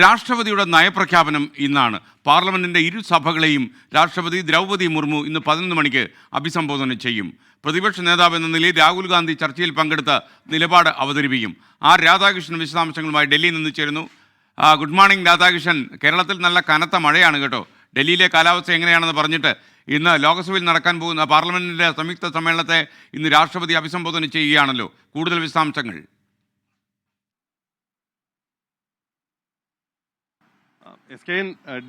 രാഷ്ട്രപതിയുടെ നയപ്രഖ്യാപനം ഇന്നാണ്. പാർലമെന്റിന്റെ ഇരു സഭകളെയും രാഷ്ട്രപതി ദ്രൗപദി മുർമു ഇന്ന് പതിനൊന്ന് മണിക്ക് അഭിസംബോധന ചെയ്യും. പ്രതിപക്ഷ നേതാവ് എന്ന നിലയിൽ രാഹുൽ ഗാന്ധി ചർച്ചയിൽ പങ്കെടുത്ത നിലപാട് അവതരിപ്പിക്കും. ആർ രാധാകൃഷ്ണൻ വിശദാംശങ്ങളുമായി ഡൽഹിയിൽ നിന്ന് ചേരുന്നു. Good morning Radhakrishnan. കേരളത്തിൽ നല്ല കനത്ത മഴയാണ് കേട്ടോ. ഡൽഹിയിലെ കാലാവസ്ഥ എങ്ങനെയാണെന്ന് പറഞ്ഞിട്ട് ഇന്ന് ലോക്സഭയിൽ നടക്കാൻ പോകുന്ന പാർലമെന്റിന്റെ സംയുക്ത സമ്മേളനത്തെ ഇന്ന് രാഷ്ട്രപതി അഭിസംബോധന ചെയ്യുകയാണല്ലോ. കൂടുതൽ വിശദാംശങ്ങൾ. എസ് കെ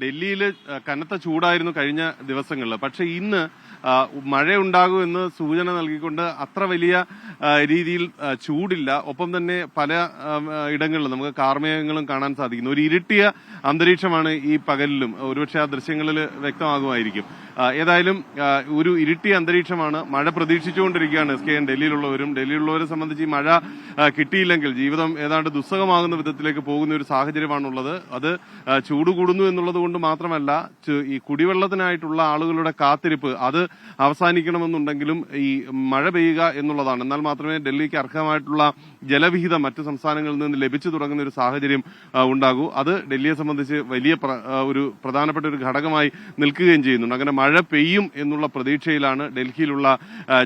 ഡൽഹിയിൽ കനത്ത ചൂടായിരുന്നു കഴിഞ്ഞ ദിവസങ്ങളിൽ പക്ഷെ ഇന്ന് മഴയുണ്ടാകുമെന്ന് സൂചന നൽകിക്കൊണ്ട് അത്ര വലിയ രീതിയിൽ ചൂടില്ല. ഒപ്പം തന്നെ പല ഇടങ്ങളിലും നമുക്ക് കാർമേഘങ്ങളും കാണാൻ സാധിക്കുന്നു. ഒരു ഇരുട്ടിയ അന്തരീക്ഷമാണ് ഈ പകലിലും. ഒരുപക്ഷെ ആ ദൃശ്യങ്ങളിൽ വ്യക്തമാകുമായിരിക്കും. ഏതായാലും ഒരു ഇരുട്ടി അന്തരീക്ഷമാണ് മഴ പ്രതീക്ഷിച്ചുകൊണ്ടിരിക്കുകയാണ് എസ് കെ എൻ ഡൽഹിയിലുള്ളവരും. ഡൽഹിയിലുള്ളവരെ സംബന്ധിച്ച് ഈ മഴ കിട്ടിയില്ലെങ്കിൽ ജീവിതം ഏതാണ്ട് ദുസ്സഹമാകുന്ന വിധത്തിലേക്ക് പോകുന്ന ഒരു സാഹചര്യമാണുള്ളത്. അത് ചൂട് കൂടുന്നു എന്നുള്ളത് കൊണ്ട് മാത്രമല്ല ഈ കുടിവെള്ളത്തിനായിട്ടുള്ള ആളുകളുടെ കാത്തിരിപ്പ് അത് അവസാനിക്കണമെന്നുണ്ടെങ്കിലും ഈ മഴ പെയ്യുക എന്നുള്ളതാണ്. എന്നാൽ മാത്രമേ ഡൽഹിക്ക് അർഹമായിട്ടുള്ള ജലവിഹിതം മറ്റ് സംസ്ഥാനങ്ങളിൽ നിന്ന് ലഭിച്ചു തുടങ്ങുന്ന ഒരു സാഹചര്യം ഉണ്ടാകൂ. അത് ഡൽഹിയെ സംബന്ധിച്ച് വലിയ ഒരു പ്രധാനപ്പെട്ട ഒരു ഘടകമായി നിൽക്കുകയും ചെയ്യുന്നുണ്ട്. അങ്ങനെ പെയ്യും എന്നുള്ള പ്രതീക്ഷയിലാണ് ഡൽഹിയിലുള്ള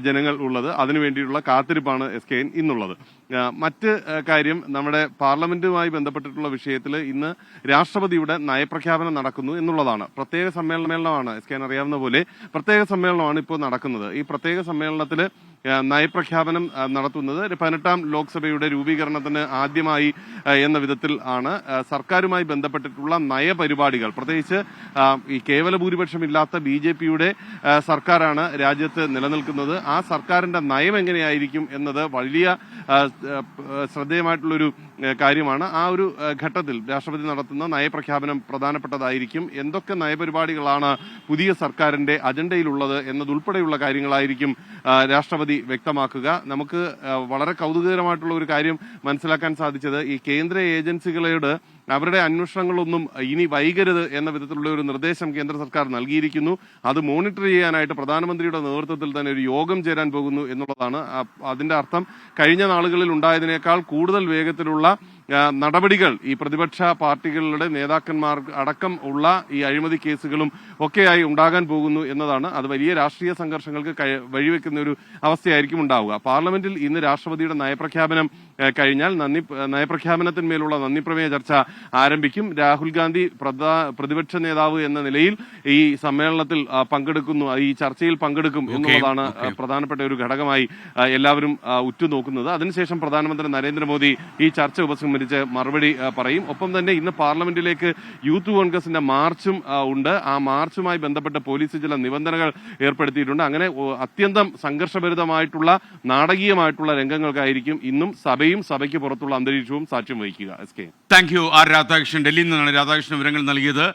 ജനങ്ങൾ ഉള്ളത്. അതിനുവേണ്ടിയുള്ള കാത്തിരിപ്പാണ് എസ് കെ എൻ ഇന്നുള്ളത്. മറ്റ് കാര്യം നമ്മുടെ പാർലമെന്റുമായി ബന്ധപ്പെട്ടിട്ടുള്ള വിഷയത്തിൽ ഇന്ന് രാഷ്ട്രപതിയുടെ നയപ്രഖ്യാപനം നടക്കുന്നു എന്നുള്ളതാണ്. പ്രത്യേക സമ്മേളനമാണ് എസ് കെ എൻ അറിയാവുന്ന പോലെ പ്രത്യേക സമ്മേളനമാണ് ഇപ്പോൾ നടക്കുന്നത്. ഈ പ്രത്യേക സമ്മേളനത്തിൽ നയപ്രഖ്യാപനം നടത്തുന്നത്. പതിനെട്ടാം ലോക്സഭയുടെ രൂപീകരണത്തിന് ആദ്യമായി എന്ന വിധത്തിൽ ആണ് സർക്കാരുമായി ബന്ധപ്പെട്ടിട്ടുള്ള നയപരിപാടികൾ. പ്രത്യേകിച്ച് ഈ കേവല ഭൂരിപക്ഷം ഇല്ലാത്ത ബി ജെ പിയുടെ സർക്കാരാണ് രാജ്യത്ത് നിലനിൽക്കുന്നത്. ആ സർക്കാരിന്റെ നയം എങ്ങനെയായിരിക്കും എന്നത് വലിയ ശ്രദ്ധേയമായിട്ടുള്ളൊരു കാര്യമാണ്. ആ ഒരു ഘട്ടത്തിൽ രാഷ്ട്രപതി നടത്തുന്ന നയപ്രഖ്യാപനം പ്രധാനപ്പെട്ടതായിരിക്കും. എന്തൊക്കെ നയപരിപാടികളാണ് പുതിയ സർക്കാരിന്റെ അജണ്ടയിലുള്ളത് എന്നതുൾപ്പെടെയുള്ള കാര്യങ്ങളായിരിക്കും ആ, രാഷ്ട്രപതി വ്യക്തമാക്കുക. നമുക്ക് വളരെ കൗതുകകരമായിട്ടുള്ള ഒരു കാര്യം മനസ്സിലാക്കാൻ സാധിച്ചത് ഈ കേന്ദ്ര ഏജൻസികളോട് അവരുടെ അന്വേഷണങ്ങളൊന്നും ഇനി വൈകരുത് എന്ന വിധത്തിലുള്ള ഒരു നിർദ്ദേശം കേന്ദ്ര സർക്കാർ നൽകിയിരിക്കുന്നു. അത് മോണിറ്റർ ചെയ്യാനായിട്ട് പ്രധാനമന്ത്രിയുടെ നേതൃത്വത്തിൽ തന്നെ ഒരു യോഗം ചേരാൻ പോകുന്നു എന്നുള്ളതാണ്. അതിന്റെ അർത്ഥം കഴിഞ്ഞ നാളുകളിൽ ഉണ്ടായതിനേക്കാൾ കൂടുതൽ വേഗത്തിലുള്ള നടപടികൾ ഈ പ്രതിപക്ഷ പാർട്ടികളുടെ നേതാക്കന്മാർ അടക്കം ഉള്ള ഈ അഴിമതി കേസുകളും ഒക്കെയായി ഉണ്ടാകാൻ പോകുന്നു എന്നതാണ്. അത് വലിയ രാഷ്ട്രീയ സംഘർഷങ്ങൾക്ക് വഴിവെക്കുന്ന ഒരു അവസ്ഥയായിരിക്കും ഉണ്ടാവുക. പാർലമെന്റിൽ ഇന്ന് രാഷ്ട്രപതിയുടെ നയപ്രഖ്യാപനം കഴിഞ്ഞാൽ നന്ദി നയപ്രഖ്യാപനത്തിന്മേലുള്ള നന്ദിപ്രമേയ ചർച്ച ആരംഭിക്കും. രാഹുൽ ഗാന്ധി പ്രതിപക്ഷ നേതാവ് എന്ന നിലയിൽ ഈ സമ്മേളനത്തിൽ പങ്കെടുക്കുന്നു ഈ ചർച്ചയിൽ പങ്കെടുക്കും എന്നുള്ളതാണ് പ്രധാനപ്പെട്ട ഒരു ഘടകമായി എല്ലാവരും ഉറ്റുനോക്കുന്നത്. അതിനുശേഷം പ്രധാനമന്ത്രി നരേന്ദ്രമോദി ഈ ചർച്ച ഉപസംഹരിച്ച് മറുപടി പറയും. ഒപ്പം തന്നെ ഇന്ന് പാർലമെന്റിലേക്ക് യൂത്ത് കോൺഗ്രസിന്റെ മാർച്ചും ഉണ്ട്. ആ മാർച്ചുമായി ബന്ധപ്പെട്ട് പോലീസ് ചില നിബന്ധനകൾ ഏർപ്പെടുത്തിയിട്ടുണ്ട്. അങ്ങനെ അത്യന്തം സംഘർഷഭരിതമായിട്ടുള്ള നാടകീയമായിട്ടുള്ള രംഗങ്ങൾക്കായിരിക്കും ഇന്നും സഭയും സഭയ്ക്ക് പുറത്തുള്ള അന്തരീക്ഷവും സാക്ഷ്യം വഹിക്കുക. S K. Thank you R Radhakrishnan ഡൽഹിയിൽ നിന്നാണ് രാധാകൃഷ്ണൻ വിവരങ്ങൾ നൽകിയത്.